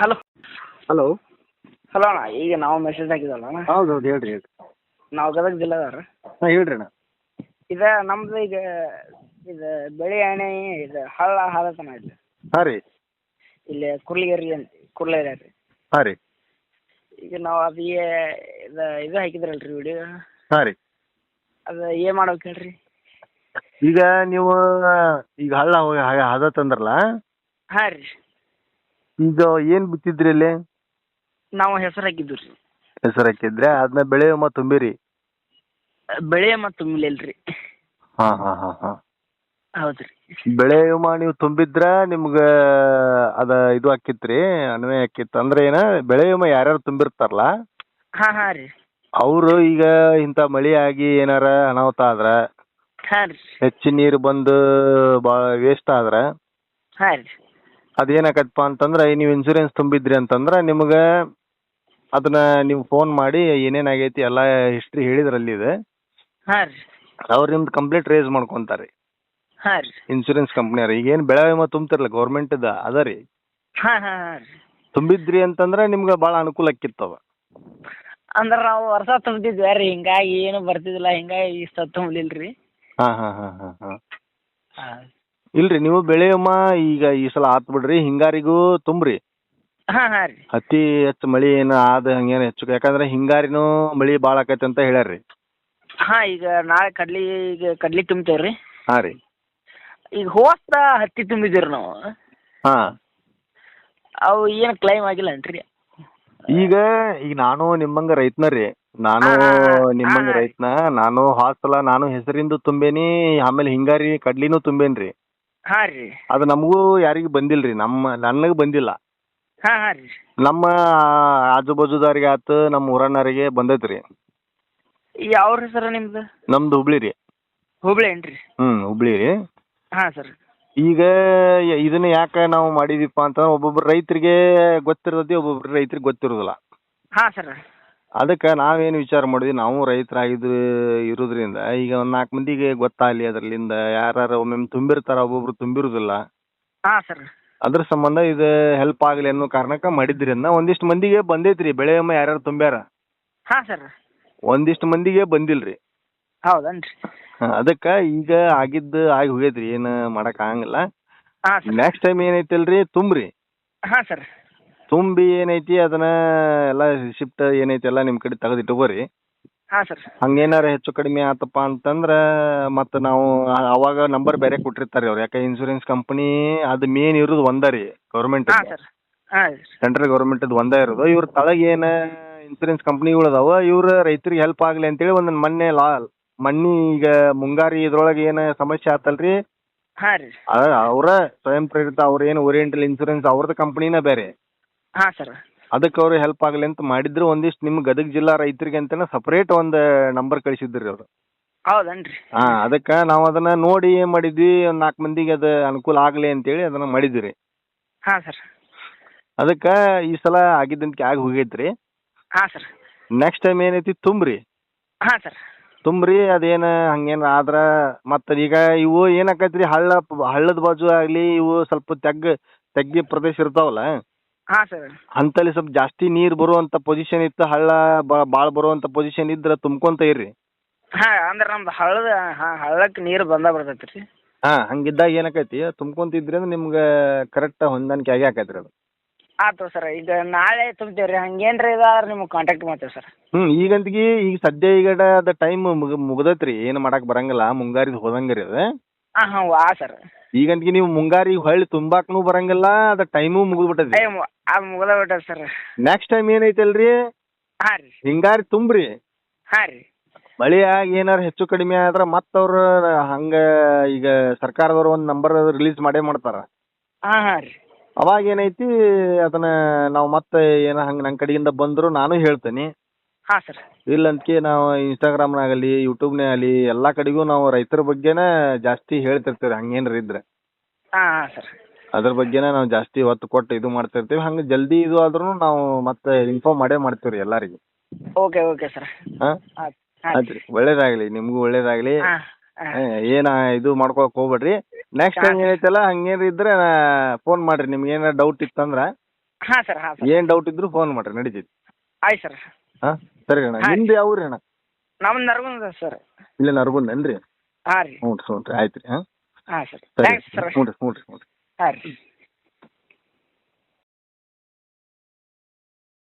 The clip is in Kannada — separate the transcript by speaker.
Speaker 1: ಹಲೋ.
Speaker 2: ಹಲೋ.
Speaker 1: ಹಲೋ ಅಣ್ಣ ಈಗ ನಾವು ಮೆಸೇಜ್ ಹಾಕಿದಲ್ಲ ಅಣ್ಣ?
Speaker 2: ಹೌದು ಹೌದು ಹೇಳ್ರಿ ಹೇಳ್ರಿ.
Speaker 1: ನಾವು ಗದಗ ಜಿಲ್ಲೆದವ್ರು?
Speaker 2: ಹಾಂ ಹೇಳ್ರಿ ಅಣ್ಣ.
Speaker 1: ಇದು ನಮ್ದು ಈಗ ಇದು ಬೆಳೆ ಎಣ್ಣೆ ಇದು ಹಳ್ಳ ಹಾಲತನ ಇದು.
Speaker 2: ಹಾಂ ರೀ.
Speaker 1: ಇಲ್ಲಿ ಕುರ್ಲಿಗೆರಿ ಅಂತ ಕುರ್ಲೇರಿ ರೀ.
Speaker 2: ಹಾಂ ರೀ.
Speaker 1: ಈಗ ನಾವು ಅದು ಏ- ಇದು ಇದು ಹಾಕಿದ್ರಲ್ರಿ ವಿಡಿಯೋ
Speaker 2: ಹಾಂ ರೀ.
Speaker 1: ಅದು ಏನು ಮಾಡ್ಬೇಕು ಹೇಳ್ರಿ.
Speaker 2: ಈಗ ನೀವು ಈಗ ಹಳ್ಳ ಹೋಗಿ ಹದ ತಂದ್ರಲ್ಲ?
Speaker 1: ಹಾಂ ರೀ.
Speaker 2: ಈಗ ಏನ್ ಬಿತ್ತಿದ್ರಿ ಇಲ್ಲಿ?
Speaker 1: ನಾವು ಹೆಸರು ಹಾಕಿದ್ದು ರೀ.
Speaker 2: ಹೆಸರು ಹಾಕಿದ್ರೆ ಅದನ್ನ ಬೆಳೆ ವಿಮಾ ತುಂಬಿರಿ.
Speaker 1: ಬೆಳೆ ಮತ್ತು ತುಂಬಿಲ್ಲ ಹಾ
Speaker 2: ಹಾ ಹಾ ಹಾಂ. ಹಾಂ
Speaker 1: ಹೌದು ರೀ
Speaker 2: ಬೆಳೆ ವಿಮಾ ನೀವು ತುಂಬಿದ್ರ ನಿಮ್ಗ ಅದ ಇದು ಹಾಕಿತ್ರಿ ಅನ್ವಯ ಆಕಿತ್ತು ಅಂದ್ರೆ ಏನ ಬೆಳೆ ವಿಮಾ ಯಾರ್ಯಾರು ತುಂಬಿರ್ತಾರಲ್ಲ?
Speaker 1: ಹಾಂ ಹಾಂ ರೀ.
Speaker 2: ಅವರು ಈಗ ಇಂಥ ಮಳಿ ಆಗಿ ಏನಾರ ಅನಾಹುತ ಆದ್ರ
Speaker 1: ಹಾಂ ರೀ.
Speaker 2: ಹೆಚ್ಚಿನ ನೀರು ಬಂದು ಭಾಳ ವೇಸ್ಟ್ ಆದ್ರ
Speaker 1: ಹಾಂ ರೀ.
Speaker 2: ಅದೇನಾಕತ್ತಪ್ಪ ಅಂತಂದ್ರೆ ನೀವು ಇನ್ಸೂರೆನ್ಸ್ ತುಂಬಿದ್ರಿ ಅಂತಂದ್ರೆ ನಿಮಗೆ ಅದನ್ನ ನೀವು ಫೋನ್ ಮಾಡಿ ಏನೇನಾಗೈತಿ ಎಲ್ಲ ಹಿಸ್ಟ್ರಿ ಹೇಳಿದ್ರಲ್ಲಿ ಇದೆ.
Speaker 1: ಹಾಂ ರೀ.
Speaker 2: ಅವ್ರು ನಿಮ್ದು ಕಂಪ್ಲೀಟ್ ರೇಸ್ ಮಾಡ್ಕೊಂತಾರೆ.
Speaker 1: ಹಾಂ ರೀ.
Speaker 2: ಇನ್ಸೂರೆನ್ಸ್ ಕಂಪ್ನಿಯವ್ರು ಈಗೇನು ಬೆಳೆ ವಿಮಾ ತುಂಬ್ತಿರಲ್ಲ ಗೌರ್ಮೆಂಟ್ದ ಅದ ರೀ.
Speaker 1: ಹಾಂ ಹಾಂ ಹಾಂ ರೀ.
Speaker 2: ತುಂಬಿದ್ರಿ ಅಂತಂದ್ರೆ ನಿಮ್ಗೆ ಭಾಳ ಅನುಕೂಲ ಆಕ್ಕಿತ್ತವ
Speaker 1: ಅಂದ್ರೆ ನಾವು ವರ್ಷ ತುಂಬಿದ್ವಿ ರೀ ಹಿಂಗಾಗಿ ಏನು ಬರ್ತಿದ್ದಿಲ್ಲ ಹಿಂಗಾಗಿ ಇಷ್ಟ ತುಂಬಲಿಲ್ಲ ರೀ
Speaker 2: ಹಾಂ ಹಾಂ ಹಾಂ ಹಾಂ ಹಾಂ.
Speaker 1: ಹಾಂ.
Speaker 2: ಇಲ್ರಿ ನೀವು ಬೆಳೆಯಮ್ಮ ಈಗ ಈ ಸಲ ಆತ್ ಬಿಡ್ರಿ ಹಿಂಗಾರಿಗೂ ತುಂಬ್ರಿ.
Speaker 1: ಹಾಂ ಹಾಂ ರೀ.
Speaker 2: ಅತಿ ಹೆಚ್ಚು ಮಳಿ ಏನು ಆದ ಹಂಗೇನು ಹೆಚ್ಚು ಯಾಕಂದ್ರೆ ಹಿಂಗಾರಿನೂ ಮಳಿ ಭಾಳ ಆಕೈತೆ ಅಂತ ಹೇಳ್ಯಾರ್ರಿ.
Speaker 1: ಹಾ ಈಗ ನಾಳೆ ಕಡ್ಲಿ ಈಗ ಕಡ್ಲಿ ತುಂಬ್ತೇವೆ ರೀ
Speaker 2: ಹಾಂ ರೀ.
Speaker 1: ಈಗ ಹೋಸ್ತ ಹತ್ತಿ ತುಂಬಿದ್ದೀವಿ ನಾವು.
Speaker 2: ಹಾ.
Speaker 1: ಅವು ಏನು ಕ್ಲೈಮ್ ಆಗಿಲ್ಲ ರೀ
Speaker 2: ಈಗ ಈಗ ನಾನು ನಿಮ್ಮಂಗ ರೈತನ ರೀ ನಾನು
Speaker 1: ಹಾ, ಹಾ, ಹಾ.
Speaker 2: ನಿಮ್ಮಂಗ. ರೈತನ ನಾನು ಹಾಸಲ ನಾನು ಹೆಸರಿಂದು ತುಂಬೇನಿ ಆಮೇಲೆ ಹಿಂಗಾರಿ ಕಡ್ಲಿನೂ ತುಂಬೇನ್ರಿ.
Speaker 1: ಹಾಂ ರೀ.
Speaker 2: ಅದು ನಮಗೂ ಯಾರಿಗೂ ಬಂದಿಲ್ರಿ ನಮ್ಮ ನನಗೆ ಬಂದಿಲ್ಲ.
Speaker 1: ಹಾಂ ಹಾಂ ರೀ.
Speaker 2: ನಮ್ಮ ಆಜು ಬಾಜುದವ್ರಿಗೆ ಆತು ನಮ್ಮ ಊರನ್ನರಿಗೆ ಬಂದೈತ್ರಿ.
Speaker 1: ಯಾವ ಹೆಸರು ನಿಮ್ದು?
Speaker 2: ನಮ್ದು ಹುಬ್ಳಿ ರೀ.
Speaker 1: ಹುಬ್ಳಿ ಏನ್ರಿ?
Speaker 2: ಹ್ಞೂ ಹುಬ್ಳಿ ರೀ.
Speaker 1: ಹಾ ಸರ್.
Speaker 2: ಈಗ ಯ- ಇದನ್ನ ಯಾಕೆ ನಾವು ಮಾಡಿದೀಪ ಅಂತ ಒಬ್ಬೊಬ್ರು ರೈತರಿಗೆ ಗೊತ್ತಿರ್ತೈತಿ ಒಬ್ಬೊಬ್ರು ರೈತರಿಗೆ ಗೊತ್ತಿರೋದಿಲ್ಲ.
Speaker 1: ಹಾ ಸರ್.
Speaker 2: ಅದಕ್ಕೆ ನಾವೇನು ವಿಚಾರ ಮಾಡಿದ್ವಿ ನಾವು ರೈತರಾಗಿದ್ದು ಇರೋದ್ರಿಂದ ಈಗ ಒಂದ್ ನಾಲ್ಕು ಮಂದಿಗೆ ಗೊತ್ತಾಗಲಿ ಅದರಲ್ಲಿಂದ ಯಾರು ಒಮ್ಮೊಮ್ಮೆ ತುಂಬಿರ್ತಾರ ಒಬ್ಬೊಬ್ರು ತುಂಬಿರೋದಿಲ್ಲ.
Speaker 1: ಹಾಂ ಸರ್.
Speaker 2: ಅದ್ರ ಸಂಬಂಧ ಇದು ಹೆಲ್ಪ್ ಆಗಲಿ ಅನ್ನೋ ಕಾರಣಕ್ಕೆ ಮಾಡಿದ್ರಿಂದ ಒಂದಿಷ್ಟ್ ಒಂದಿಷ್ಟು ಮಂದಿಗೆ ಬಂದೈತ್ರಿ ಬೆಳೆ ವಿಮೆ ಯಾರ್ಯಾರು ತುಂಬ್ಯಾರ?
Speaker 1: ಹಾ ಸರ್.
Speaker 2: ಒಂದಿಷ್ಟು ಮಂದಿಗೆ ಬಂದಿಲ್ರಿ.
Speaker 1: ಹೌದನ್ರಿ.
Speaker 2: ಅದಕ್ಕೆ ಈಗ ಆಗಿದ್ದು ಆಗಿ ಹೋಗೈತ್ರಿ ಏನು ಮಾಡಕ್ ಆಗಂಗಿಲ್ಲ.
Speaker 1: ಹಾಂ ಸರ್.
Speaker 2: ನೆಕ್ಸ್ಟ್ ಟೈಮ್ ಏನೈತಲ್ರಿ ತುಂಬ್ರಿ.
Speaker 1: ಹಾ ಸರ್.
Speaker 2: ತುಂಬಿ ಏನೈತಿ ಅದನ್ನ ಎಲ್ಲ ರಿಸಿಪ್ಟ್ ಏನೈತಿ ಎಲ್ಲ ನಿಮ್ಮ ಕಡೆ ತೆಗೆದು ಇಟ್ಕೋರಿ
Speaker 1: ಹಾಂ ಸರ್
Speaker 2: ಹಂಗೇನಾರ ಹೆಚ್ಚು ಕಡಿಮೆ ಆತಪ್ಪ ಅಂತಂದ್ರೆ ಮತ್ತ ನಾವು ಆ- ಅವಾಗ ನಂಬರ್ ಬೇರೆ ಕೊಟ್ಟಿರ್ತಾರೆ ಅವ್ರು. ಯಾಕೆ ಇನ್ಶೂರೆನ್ಸ್ ಕಂಪನಿ ಅದು ಮೇನ್ ಇರೋದು ಒಂದ ರೀ ಗೌರ್ಮೆಂಟ್
Speaker 1: ಹಾಂ ಸರ್ ಹಾಂ
Speaker 2: ಸೆಂಟ್ರಲ್ ಗೌರ್ಮೆಂಟ್ ಒಂದೇ ಇರೋದು. ಇವ್ರ ತಳಗ ಏನ ಇನ್ಸೂರೆನ್ಸ್ ಕಂಪ್ನಿಗಳು ಅದಾವ ಇವ್ರ ರೈತರಿಗೆ ಹೆಲ್ಪ್ ಆಗಲಿ ಅಂತೇಳಿ ಹೇಳಿ ಮೊನ್ನೆ ಲಾ ಮಣ್ಣಿ ಈಗ ಮುಂಗಾರಿ ಇದ್ರೊಳಗ ಏನ ಸಮಸ್ಯೆ ಆತಲ್ರಿ.
Speaker 1: ಅವ್ರ ರೀ.
Speaker 2: ಅದ ಅವರ ಸ್ವಯಂ ಪ್ರೇರಿತ ಅವ್ರ ಏನು ಓರಿಯೆಂಟಲ್ ಇನ್ಸೂರೆನ್ಸ್ ಅವ್ರದ್ದು ಕಂಪನಿನ ಬೇರೆ.
Speaker 1: ಹಾಂ ಸರ್
Speaker 2: ಅದಕ್ಕೆ ಅವ್ರು ಹೆಲ್ಪ್ ಆಗಲಿ ಅಂತ ಮಾಡಿದ್ರು. ಒಂದಿಷ್ಟು ನಿಮ್ಮ ಗದಗ ಜಿಲ್ಲಾ ರೈತರಿಗೆ ಅಂತಾನೆ ಸಪರೇಟ್ ಒಂದು ನಂಬರ್ ಕಳಿಸಿದ್ರಿ ಅವರು.
Speaker 1: ಹೌದನ್ರಿ?
Speaker 2: ಹಾ ಅದಕ್ಕೆ ನಾವು ಅದನ್ನ ನೋಡಿ ಏನ್ ಮಾಡಿದ್ವಿ. ಒಂದ್ ನಾಲ್ಕು ಮಂದಿಗೆ ಅದು ಅನುಕೂಲ ಆಗಲಿ ಅಂತೇಳಿ ಅದನ್ನ ಮಾಡಿದ್ರಿ. ಹಾ
Speaker 1: ಹಾಂ ಸರ್
Speaker 2: ಅದಕ್ಕೆ ಈ ಸಲ ಆಗಿದ್ದಂತ ಆಗಿ ಹೋಗೈತ್ರಿ.
Speaker 1: ಹಾ ಸರ್
Speaker 2: ನೆಕ್ಸ್ಟ್ ಟೈಮ್ ಏನೈತಿ ತುಂಬ್ರಿ.
Speaker 1: ಹಾಂ ಸರ್
Speaker 2: ತುಂಬ್ರಿ ಅದೇನ ಹಂಗೇನ ಆದ್ರ ಮತ್ತ ಈಗ ಇವು ಏನಾಕೈತ್ರಿ ಹಳ್ಳ ಹಳ್ಳದ ಬಾಜು ಆಗ್ಲಿ ಇವು ಸ್ವಲ್ಪ ತೆಗ್ಗ ತೆಗ್ಗಿ ಪ್ರದೇಶ ಇರ್ತಾವಲ್ಲ.
Speaker 1: ಹಾಂ ಸರ್
Speaker 2: ಅಂತಲ್ಲಿ ಸ್ವಲ್ಪ ಜಾಸ್ತಿ ನೀರ್ ಬರುವಂತ ಪೊಸಿಷನ್ ಇತ್ತು ಹಳ್ಳ ಭಾಳ ಬರುವಂತ ಪೊಸಿಷನ್ ಇದ್ರ ತುಂಬ್ಕೊಂತ ಇರ್ರಿ.
Speaker 1: ಹಾಂ ಅಂದ್ರೆ ನಮ್ದು ಹಳ್ಳದ ಹಾಂ ಹಳ್ಳಕ್ಕೆ ನೀರು ಬಂದ ಬರ್ತೈತೆ ರೀ
Speaker 2: ಹಾ ಹಂಗಿದ್ದಾಗ ಏನಕೈತಿ ತುಂಬ್ಕೊಂತಿದ್ರಿ ಅಂದ್ರೆ ನಿಮ್ಗೆ ಕರೆಕ್ಟ್ ಹೊಂದಾಣಿಕೆ ಆಗಿ ಹಾಕೈತ್ರಿ ಅದು.
Speaker 1: ಆಯ್ತು ಸರ್ ಈಗ ನಾಳೆ ತುಂಬ್ತೀವಿ ರೀ ಹಂಗೇನ್ರಿ ಇದಾದ್ರೆ ನಿಮ್ಗೆ ಕಾಂಟ್ಯಾಕ್ಟ್ ಮಾಡ್ತೇವೆ ಸರ್
Speaker 2: ಹ್ಮ್ ಈಗಂತಗಿ ಈಗ ಸದ್ಯ ಈಗ ಅದ ಟೈಮ್ ಮುಗ ಮುಗ್ದೈತ್ರಿ ಏನು ಮಾಡಕ್ ಬರಂಗಿಲ್ಲ ಮುಂಗಾರಿದ್ ಹೋದಂಗ್ರಿ ಅದು.
Speaker 1: ಹಾಂ ಹಾಂ ವಾ ಸರ್.
Speaker 2: ಈಗಂತಗಿ ನೀವು ಮುಂಗಾರಿ ಹೊಳ್ಳಿ ತುಂಬಾಕ್ನು ಬರಂಗಿಲ್ಲ ಅದ ಟೈಮು ಮುಗಿದ್ಬಿಟ್ಟೈತಿ
Speaker 1: ಏ ಅದು ಮುಗ್ದ ಬಿಟ್ಟದ ಸರ್.
Speaker 2: ನೆಕ್ಸ್ಟ್ ಟೈಮ್ ಏನೈತಲ್ರಿ?
Speaker 1: ಹಾಂ ರೀ.
Speaker 2: ಹಿಂಗಾರಿ ತುಂಬ್ರಿ.
Speaker 1: ಹಾಂ ರೀ.
Speaker 2: ಮಳಿ ಆಗಿ ಏನಾರ ಹೆಚ್ಚು ಕಡಿಮೆ ಆದ್ರ ಮತ್ತ ಅವ್ರ ಹಂಗ ಈಗ ಸರ್ಕಾರದವ್ರು ಒಂದ್ ನಂಬರ್ ರಿಲೀಸ್ ಮಾಡೇ ಮಾಡ್ತಾರ.
Speaker 1: ಹಾಂ ಹಾಂ ರೀ.
Speaker 2: ಅವಾಗ ಏನೈತಿ ಅದನ್ನ ನಾವು ಮತ್ತೆ ಏನ ಹಂಗ ನನ್ ಕಡೆಯಿಂದ ಬಂದ್ರು ನಾನು ಹೇಳ್ತೇನೆ.
Speaker 1: ಹಾಂ ಸರ್
Speaker 2: ಇಲ್ಲಂತಕಿ ನಾವು ಇನ್ಸ್ಟಾಗ್ರಾಮ್ನಾಗಲಿ ಯೂಟ್ಯೂಬ್ನಾಗಲಿ ಎಲ್ಲ ಕಡೆಗೂ ನಾವು ರೈತರ ಬಗ್ಗೆನ ಜಾಸ್ತಿ ಹೇಳ್ತಿರ್ತೀವಿ ಹಂಗೇನ್ರ ಇದ್ರೆ.
Speaker 1: ಹಾಂ ಹಾಂ ಸರ್
Speaker 2: ಅದ್ರ ಬಗ್ಗೆನ ನಾವು ಜಾಸ್ತಿ ಒತ್ತು ಕೊಟ್ಟು ಇದು ಮಾಡ್ತಿರ್ತೀವಿ ಹಂಗೆ ಜಲ್ದಿ ಇದು ಆದ್ರೂ ನಾವು ಮತ್ತೆ ಇನ್ಫಾರ್ಮ್ ಮಾಡೇ ಮಾಡ್ತೀವಿ ರೀ ಎಲ್ಲರಿಗೂ.
Speaker 1: ಓಕೆ ಓಕೆ ಸರ್
Speaker 2: ಹಾಂ?
Speaker 1: ಆಯ್ತು ಹಾಂ
Speaker 2: ಆಯ್ತು. ರೀ ಒಳ್ಳೇದಾಗಲಿ ನಿಮಗೂ ಒಳ್ಳೇದಾಗಲಿ.
Speaker 1: ಹಾಂ ಹಾಂ.
Speaker 2: ಏನ ಇದು ಮಾಡ್ಕೊಳಕ್ ಹೋಗ್ಬೇಡ್ರಿ. ನೆಕ್ಸ್ಟ್ ಟೈಮ್ ಏನೈತಲ್ಲ ಹಂಗೇನಾರ ಇದ್ರೆ ಫೋನ್ ಮಾಡ್ರಿ ನಿಮ್ಗೆ ಏನಾರ ಡೌಟ್ ಇತ್ತಂದ್ರ.
Speaker 1: ಹಾಂ ಸರ್ ಹಾಂ ಸರ್
Speaker 2: ಏನ್ ಡೌಟ್ ಇದ್ರು ಫೋನ್ ಮಾಡ್ರಿ ನಡೀತೈತಿ.
Speaker 1: ಆಯ್ತು ಸರ್
Speaker 2: ಹಾ? ಸರಿ ಅಣ್ಣ.
Speaker 1: ಹಾ.
Speaker 2: ನಿಮ್ದು ಯಾವ ಊರಿ ಅಣ್ಣ?
Speaker 1: ನಮ್ಮ ನರಗುಂದ ಸರ್.
Speaker 2: ಇಲ್ಲೇ ನರಗುಂದೇನ್ರಿ
Speaker 1: ಹಾಂ ರೀ.
Speaker 2: ಹ್ಞೂ ರೀ ಹ್ಞೂ ರೀ. ಆಯ್ತು ರೀ ಹಾಂ?
Speaker 1: ಹಾಂ ಸರ್.
Speaker 2: ಸರಿ.
Speaker 1: ಥ್ಯಾಂಕ್ಸ್ ಸರ್
Speaker 2: ಹ್ಞೂ ರೀ ಹ್ಞೂ ರೀ ಹ್ಞೂ ರೀ.
Speaker 1: ಹಾಂ ರೀ.